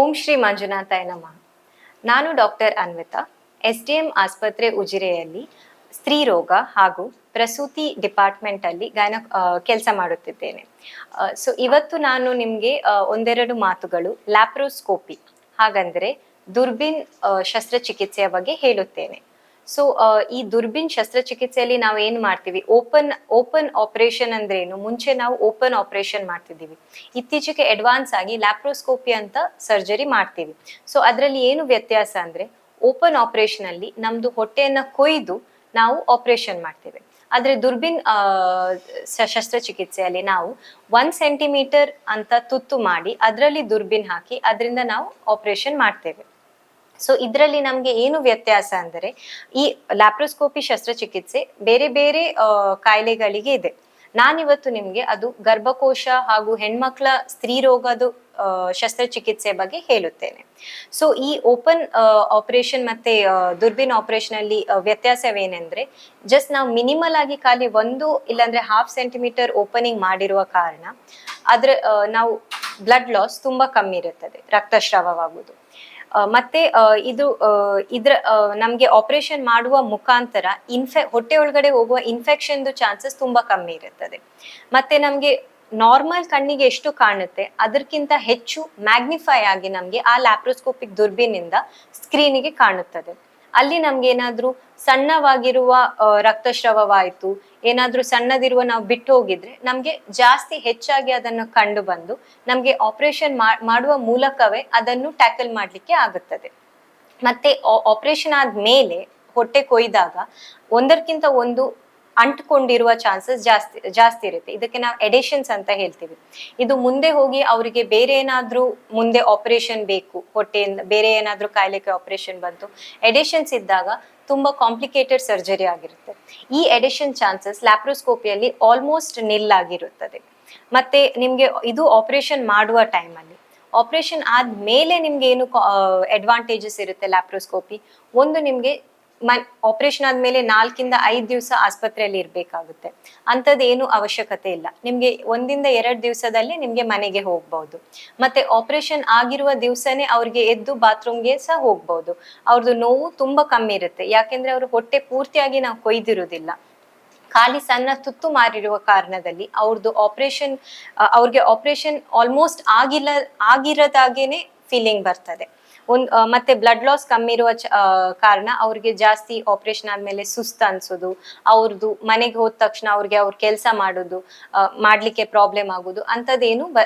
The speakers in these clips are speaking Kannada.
ಓಂ ಶ್ರೀ ಮಂಜುನಾಥಾಯ ನಮಃ. ನಾನು doctor Anvita S D M ಆಸ್ಪತ್ರೆ ಉಜಿರೆಯಲ್ಲಿ ಸ್ತ್ರೀ ರೋಗ ಹಾಗೂ ಪ್ರಸೂತಿ ಡಿಪಾರ್ಟ್ಮೆಂಟ್ ಅಲ್ಲಿ ಗಾಯನ ಕೆಲಸ ಮಾಡುತ್ತಿದ್ದೇನೆ. ಸೊ ಇವತ್ತು ನಾನು ನಿಮಗೆ ಒಂದೆರಡು ಮಾತುಗಳು, ಲ್ಯಾಪ್ರೋಸ್ಕೋಪಿ, ಹಾಗಂದ್ರೆ ದುರ್ಬಿನ್ ಶಸ್ತ್ರಚಿಕಿತ್ಸೆಯ ಬಗ್ಗೆ ಹೇಳುತ್ತೇನೆ. ಸೊ ಈ ದುರ್ಬಿನ್ ಶಸ್ತ್ರಚಿಕಿತ್ಸೆಯಲ್ಲಿ ನಾವು ಏನ್ ಮಾಡ್ತೀವಿ? ಓಪನ್ ಓಪನ್ ಆಪರೇಷನ್ ಅಂದ್ರೆ ಏನು ಮುಂಚೆ ನಾವು ಓಪನ್ ಆಪರೇಷನ್ ಮಾಡ್ತಿದ್ದೀವಿ. ಇತ್ತೀಚೆಗೆ ಅಡ್ವಾನ್ಸ್ ಆಗಿ ಲ್ಯಾಪ್ರೋಸ್ಕೋಪಿ ಅಂತ ಸರ್ಜರಿ ಮಾಡ್ತೀವಿ. ಸೊ ಅದರಲ್ಲಿ ಏನು ವ್ಯತ್ಯಾಸ ಅಂದ್ರೆ, ಓಪನ್ ಆಪರೇಷನ್ ಅಲ್ಲಿ ನಮ್ದು ಹೊಟ್ಟೆಯನ್ನ ಕೊಯ್ದು ನಾವು ಆಪರೇಷನ್ ಮಾಡ್ತೇವೆ. ಆದ್ರೆ ದುರ್ಬಿನ್ ಶಸ್ತ್ರಚಿಕಿತ್ಸೆಯಲ್ಲಿ ನಾವು ಒನ್ ಸೆಂಟಿಮೀಟರ್ ಅಂತ ತುತ್ತು ಮಾಡಿ ಅದರಲ್ಲಿ ದುರ್ಬಿನ್ ಹಾಕಿ ಅದರಿಂದ ನಾವು ಆಪರೇಷನ್ ಮಾಡ್ತೇವೆ. ಸೊ ಇದರಲ್ಲಿ ನಮಗೆ ಏನು ವ್ಯತ್ಯಾಸ ಅಂದರೆ, ಈ ಲ್ಯಾಪ್ರೋಸ್ಕೋಪಿ ಶಸ್ತ್ರಚಿಕಿತ್ಸೆ ಬೇರೆ ಬೇರೆ ಕಾಯಿಲೆಗಳಿಗೆ ಇದೆ. ನಾನಿವತ್ತು ನಿಮಗೆ ಅದು ಗರ್ಭಕೋಶ ಹಾಗೂ ಹೆಣ್ಮಕ್ಳ ಸ್ತ್ರೀ ರೋಗದ ಶಸ್ತ್ರಚಿಕಿತ್ಸೆ ಬಗ್ಗೆ ಹೇಳುತ್ತೇನೆ. ಸೊ ಈ ಓಪನ್ ಆಪರೇಷನ್ ಮತ್ತೆ ದುರ್ಬಿನ್ ಆಪರೇಷನ್ ಅಲ್ಲಿ ವ್ಯತ್ಯಾಸವೇನೆಂದ್ರೆ ಜಸ್ಟ್ ನಾವು ಮಿನಿಮಲ್ ಆಗಿ ಖಾಲಿ ಒಂದು ಇಲ್ಲಾಂದ್ರೆ ಹಾಫ್ ಸೆಂಟಿಮೀಟರ್ ಓಪನಿಂಗ್ ಮಾಡಿರುವ ಕಾರಣ, ಅದ್ರ ನಾವು ಬ್ಲಡ್ ಲಾಸ್ ತುಂಬಾ ಕಮ್ಮಿ ಇರುತ್ತದೆ, ರಕ್ತಸ್ರಾವವಾಗುವುದು. ಮತ್ತೆ ಇದು ಇದ್ರ ನಮ್ಗೆ ಆಪರೇಷನ್ ಮಾಡುವ ಮುಖಾಂತರ ಇನ್ಫೆ ಹೊಟ್ಟೆ ಒಳಗಡೆ ಹೋಗುವ ಇನ್ಫೆಕ್ಷನ್ ಚಾನ್ಸಸ್ ತುಂಬಾ ಕಮ್ಮಿ ಇರುತ್ತದೆ. ಮತ್ತೆ ನಮ್ಗೆ ನಾರ್ಮಲ್ ಕಣ್ಣಿಗೆ ಎಷ್ಟು ಕಾಣುತ್ತೆ, ಅದಕ್ಕಿಂತ ಹೆಚ್ಚು ಮ್ಯಾಗ್ನಿಫೈ ಆಗಿ ನಮ್ಗೆ ಆ ಲ್ಯಾಪ್ರೋಸ್ಕೋಪಿಕ್ ದುರ್ಬಿನಿಂದ ಸ್ಕ್ರೀನಿಗೆ ಕಾಣುತ್ತದೆ. ಅಲ್ಲಿ ನಮ್ಗೆ ಏನಾದ್ರೂ ಸಣ್ಣವಾಗಿರುವ ರಕ್ತಸ್ರಾವವಾಯಿತು, ಏನಾದ್ರೂ ಸಣ್ಣದಿರುವ ನಾವು ಬಿಟ್ಟು ಹೋಗಿದ್ರೆ ನಮ್ಗೆ ಜಾಸ್ತಿ ಹೆಚ್ಚಾಗಿ ಅದನ್ನು ಕಂಡು ಬಂದು ನಮ್ಗೆ ಆಪರೇಷನ್ ಮಾಡುವ ಮೂಲಕವೇ ಅದನ್ನು ಟ್ಯಾಕಲ್ ಮಾಡ್ಲಿಕ್ಕೆ ಆಗುತ್ತದೆ. ಮತ್ತೆ ಆಪರೇಷನ್ ಆದ್ಮೇಲೆ ಹೊಟ್ಟೆ ಕೊಯ್ದಾಗ ಒಂದಕ್ಕಿಂತ ಒಂದು ಅಂಟ್ಕೊಂಡಿರುವ ಚಾನ್ಸಸ್ ಜಾಸ್ತಿ ಜಾಸ್ತಿ ಇರುತ್ತೆ. ಇದಕ್ಕೆ ನಾವು ಎಡಿಷನ್ಸ್ ಅಂತ ಹೇಳ್ತೀವಿ. ಇದು ಮುಂದೆ ಹೋಗಿ ಅವರಿಗೆ ಬೇರೆ ಏನಾದ್ರೂ ಮುಂದೆ ಆಪರೇಷನ್ ಬೇಕು, ಹೊಟ್ಟೆಯಿಂದ ಬೇರೆ ಏನಾದ್ರೂ ಕಾಯಿಲೆಗೆ ಆಪರೇಷನ್ ಬಂತು. ಎಡಿಷನ್ಸ್ ಇದ್ದಾಗ ತುಂಬಾ ಕಾಂಪ್ಲಿಕೇಟೆಡ್ ಸರ್ಜರಿ ಆಗಿರುತ್ತೆ. ಈ ಎಡಿಷನ್ ಚಾನ್ಸಸ್ ಲ್ಯಾಪ್ರೋಸ್ಕೋಪಿಯಲ್ಲಿ ಆಲ್ಮೋಸ್ಟ್ ನಿಲ್ ಆಗಿರುತ್ತದೆ. ಮತ್ತೆ ನಿಮಗೆ ಇದು ಆಪರೇಷನ್ ಮಾಡುವ ಟೈಮಲ್ಲಿ ಆಪರೇಷನ್ ಆದ್ಮೇಲೆ ನಿಮ್ಗೆ ಏನು ಅಡ್ವಾಂಟೇಜಸ್ ಇರುತ್ತೆ ಲ್ಯಾಪ್ರೋಸ್ಕೋಪಿ ಒಂದು ನಿಮ್ಗೆ ಆಪರೇಷನ್ ಆದ್ಮೇಲೆ ನಾಲ್ಕಿಂದ ಐದು ದಿವಸ ಆಸ್ಪತ್ರೆಯಲ್ಲಿ ಇರಬೇಕಾಗುತ್ತೆ. ಅಂಥದ್ದೇನು ಅವಶ್ಯಕತೆ ಇಲ್ಲ. ನಿಮ್ಗೆ ಒಂದಿಂದ ಎರಡು ದಿವಸದಲ್ಲಿ ನಿಮ್ಗೆ ಮನೆಗೆ ಹೋಗ್ಬಹುದು ಮತ್ತೆ ಆಪರೇಷನ್ ಆಗಿರುವ ದಿವಸನೇ ಅವ್ರಿಗೆ ಎದ್ದು ಬಾತ್ರೂಮ್ಗೆ ಸಹ ಹೋಗ್ಬಹುದು ಅವ್ರದ್ದು ನೋವು ತುಂಬಾ ಕಮ್ಮಿ ಇರುತ್ತೆ. ಯಾಕೆಂದ್ರೆ ಅವ್ರ ಹೊಟ್ಟೆ ಪೂರ್ತಿಯಾಗಿ ನಾವು ಕೊಯ್ದಿರುವುದಿಲ್ಲ. ಖಾಲಿ ಸಣ್ಣ ತುತ್ತು ಮಾರಿರುವ ಕಾರಣದಲ್ಲಿ ಅವ್ರದ್ದು ಆಪರೇಷನ್ ಅವ್ರಿಗೆ ಆಪರೇಷನ್ ಆಲ್ಮೋಸ್ಟ್ ಆಗಿಲ್ಲ ಆಗಿರೋದಾಗೇನೆ ಫೀಲಿಂಗ್ ಬರ್ತದೆ. ಒಂದ್ ಮತ್ತೆ ಬ್ಲಡ್ ಲಾಸ್ ಕಮ್ಮಿ ಇರುವ ಕಾರಣ ಅವ್ರಿಗೆ ಜಾಸ್ತಿ ಆಪರೇಷನ್ ಆದ್ಮೇಲೆ ಸುಸ್ತ ಅನ್ಸೋದು ಅವ್ರದ್ದು ಮನೆಗೆ ಹೋದ ತಕ್ಷಣ ಅವ್ರಿಗೆ ಅವ್ರ ಕೆಲಸ ಮಾಡೋದು ಮಾಡ್ಲಿಕ್ಕೆ ಪ್ರಾಬ್ಲಮ್ ಆಗೋದು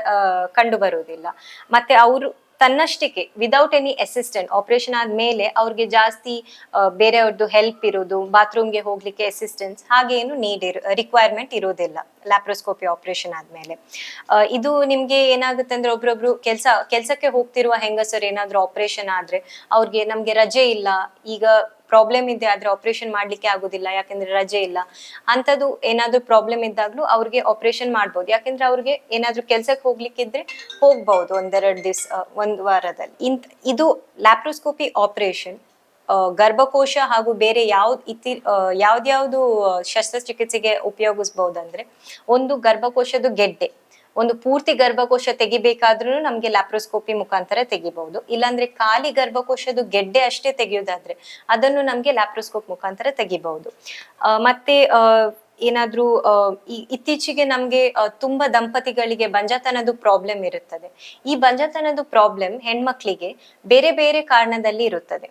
ಆ, ಕಂಡು ಬರೋದಿಲ್ಲ. ಮತ್ತೆ ಅವರು ತನ್ನಷ್ಟಕ್ಕೆ ವಿದೌಟ್ ಎನಿ ಅಸಿಸ್ಟೆಂಟ್ ಆಪರೇಷನ್ ಆದ್ಮೇಲೆ ಅವ್ರಿಗೆ ಜಾಸ್ತಿ ಬೇರೆಯವ್ರದ್ದು ಹೆಲ್ಪ್ ಇರೋದು ಬಾತ್ರೂಮ್ಗೆ ಹೋಗ್ಲಿಕ್ಕೆ ಅಸಿಸ್ಟೆನ್ಸ್ ಹಾಗೇನು ನೀಡ್ ಇರೋ ರಿಕ್ವೈರ್ಮೆಂಟ್ ಇರೋದಿಲ್ಲ. ಲ್ಯಾಪ್ರೋಸ್ಕೋಪಿ ಆಪರೇಷನ್ ಆದ್ಮೇಲೆ. ಇದು ನಿಮ್ಗೆ ಏನಾಗುತ್ತೆ ಅಂದ್ರೆ ಒಬ್ರೊಬ್ರು ಕೆಲಸ, ಕೆಲಸಕ್ಕೆ ಹೋಗ್ತಿರುವ ಹೆಂಗಸರು ಏನಾದ್ರು ಆಪರೇಷನ್ ಆದ್ರೆ ಅವ್ರಿಗೆ ನಮ್ಗೆ ರಜೆ ಇಲ್ಲ, ಈಗ ಪ್ರಾಬ್ಲಮ್ ಇದೆ ಆದ್ರೆ ಆಪರೇಷನ್ ಮಾಡ್ಲಿಕ್ಕೆ ಆಗುದಿಲ್ಲ, ಯಾಕಂದ್ರೆ ರಜೆ ಇಲ್ಲ. ಅಂತದ್ದು ಏನಾದ್ರೂ ಪ್ರಾಬ್ಲಮ್ ಇದ್ದಾಗ್ಲೂ ಅವ್ರಿಗೆ ಆಪರೇಷನ್ ಮಾಡ್ಬೋದು. ಯಾಕಂದ್ರೆ ಅವ್ರಿಗೆ ಏನಾದ್ರೂ ಕೆಲ್ಸಕ್ಕೆ ಹೋಗ್ಲಿಕ್ಕಿದ್ರೆ ಹೋಗ್ಬಹುದು ಒಂದೆರಡು ದಿವ್ಸ ಒಂದ್ ವಾರದಲ್ಲಿ. ಇಂತ ಇದು ಲ್ಯಾಪ್ರೋಸ್ಕೋಪಿ ಆಪರೇಷನ್ ಗರ್ಭಕೋಶ ಹಾಗೂ ಬೇರೆ ಯಾವ್ದು ಇತಿ ಯಾವ್ದ್ಯಾವ್ದು ಶಸ್ತ್ರಚಿಕಿತ್ಸೆಗೆ ಉಪಯೋಗಿಸ್ಬಹುದಂದ್ರೆ ಒಂದು ಗರ್ಭಕೋಶದ ಗೆಡ್ಡೆ, ಒಂದು ಪೂರ್ತಿ ಗರ್ಭಕೋಶ ತೆಗಿಬೇಕಾದ್ರೂ ನಮ್ಗೆ ಲ್ಯಾಪ್ರೋಸ್ಕೋಪಿ ಮುಖಾಂತರ ತೆಗಿಬಹುದು ಇಲ್ಲಾಂದ್ರೆ ಖಾಲಿ ಗರ್ಭಕೋಶದ ಗೆಡ್ಡೆ ಅಷ್ಟೇ ತೆಗೆಯೋದಾದ್ರೆ ಅದನ್ನು ನಮ್ಗೆ ಲ್ಯಾಪ್ರೋಸ್ಕೋಪ್ ಮುಖಾಂತರ ತೆಗಿಬಹುದು ಮತ್ತೆ ಏನಾದ್ರೂ ಇತ್ತೀಚೆಗೆ ನಮ್ಗೆ ತುಂಬಾ ದಂಪತಿಗಳಿಗೆ ಬಂಜತನದ ಪ್ರಾಬ್ಲಮ್ ಇರುತ್ತದೆ. ಈ ಬಂಜತನದ ಪ್ರಾಬ್ಲಮ್ ಹೆಣ್ಮಕ್ಳಿಗೆ ಬೇರೆ ಬೇರೆ ಕಾರಣದಲ್ಲಿ ಇರುತ್ತದೆ.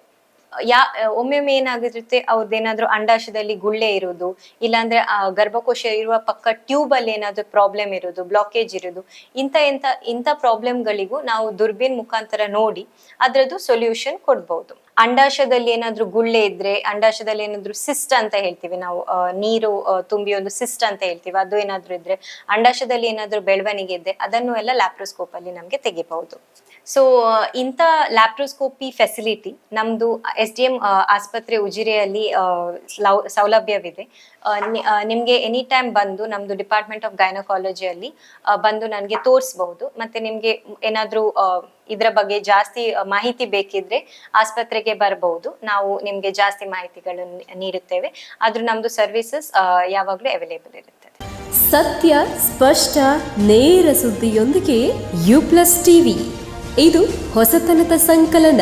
ಯಾ ಒಮ್ಮೊಮ್ಮೆ ಏನಾಗಿರುತ್ತೆ, ಅವ್ರದ್ದೇನಾದ್ರೂ ಅಂಡಾಶಯದಲ್ಲಿ ಗುಳ್ಳೆ ಇರೋದು, ಇಲ್ಲಾಂದ್ರೆ ಗರ್ಭಕೋಶ ಇರುವ ಪಕ್ಕ ಟ್ಯೂಬ್ ಅಲ್ಲಿ ಏನಾದ್ರೂ ಪ್ರಾಬ್ಲಮ್ ಇರೋದು ಬ್ಲಾಕೇಜ್ ಇರೋದು, ಇಂಥ ಇಂತ ಇಂಥ ಪ್ರಾಬ್ಲಮ್ಗಳಿಗೂ ನಾವು ದುರ್ಬೀನ್ ಮುಖಾಂತರ ನೋಡಿ, ಅದ್ರದ್ದು ಸೊಲ್ಯೂಷನ್ ಕೊಡ್ಬಹುದು ಅಂಡಾಶಯದಲ್ಲಿ ಏನಾದ್ರೂ ಗುಳ್ಳೆ ಇದ್ರೆ, ಅಂಡಾಶಯದಲ್ಲಿ ಏನಾದ್ರೂ ಸಿಸ್ಟ್ ಅಂತ ಹೇಳ್ತೀವಿ ನಾವು ನೀರು ತುಂಬಿ ಒಂದು ಸಿಸ್ಟ್ ಅಂತ ಹೇಳ್ತೀವಿ, ಅದು ಏನಾದ್ರೂ ಇದ್ರೆ, ಅಂಡಾಶಯದಲ್ಲಿ ಏನಾದ್ರೂ ಬೆಳವಣಿಗೆ ಇದ್ರೆ ಅದನ್ನು ಎಲ್ಲ ಲ್ಯಾಪ್ರೋಸ್ಕೋಪ್ ಅಲ್ಲಿ ನಮ್ಗೆ ತೆಗಿಬಹುದು. ಸೊ ಇಂಥ ಲ್ಯಾಪ್ರೋಸ್ಕೋಪಿ ಫೆಸಿಲಿಟಿ ನಮ್ದು ಎಸ್ ಡಿ ಎಂ ಆಸ್ಪತ್ರೆ ಉಜಿರೆಯಲ್ಲಿ ಸೌಲಭ್ಯವಿದೆ. ನಿಮಗೆ ಎನಿ ಟೈಮ್ ಬಂದು ನಮ್ದು ಡಿಪಾರ್ಟ್ಮೆಂಟ್ ಆಫ್ ಗೈನಕಾಲಜಿಯಲ್ಲಿ ಬಂದು ನನಗೆ ತೋರಿಸಬಹುದು. ಮತ್ತೆ ನಿಮ್ಗೆ ಏನಾದ್ರೂ ಇದ್ರ ಬಗ್ಗೆ ಜಾಸ್ತಿ ಮಾಹಿತಿ ಬೇಕಿದ್ರೆ ಆಸ್ಪತ್ರೆಗೆ ಬರಬಹುದು ನಾವು ನಿಮ್ಗೆ ಜಾಸ್ತಿ ಮಾಹಿತಿಗಳನ್ನು ನೀಡುತ್ತೇವೆ. ಆದ್ರೂ ನಮ್ದು ಸರ್ವಿಸಸ್ ಯಾವಾಗಲೂ ಅವೈಲೇಬಲ್ ಇರುತ್ತದೆ. ಸತ್ಯ, ಸ್ಪಷ್ಟ, ನೇರ ಸುದ್ದಿಯೊಂದಿಗೆ ಯು ಪ್ಲಸ್ ಟಿವಿ ಇದು ಹೊಸತನದ ಸಂಕಲನ.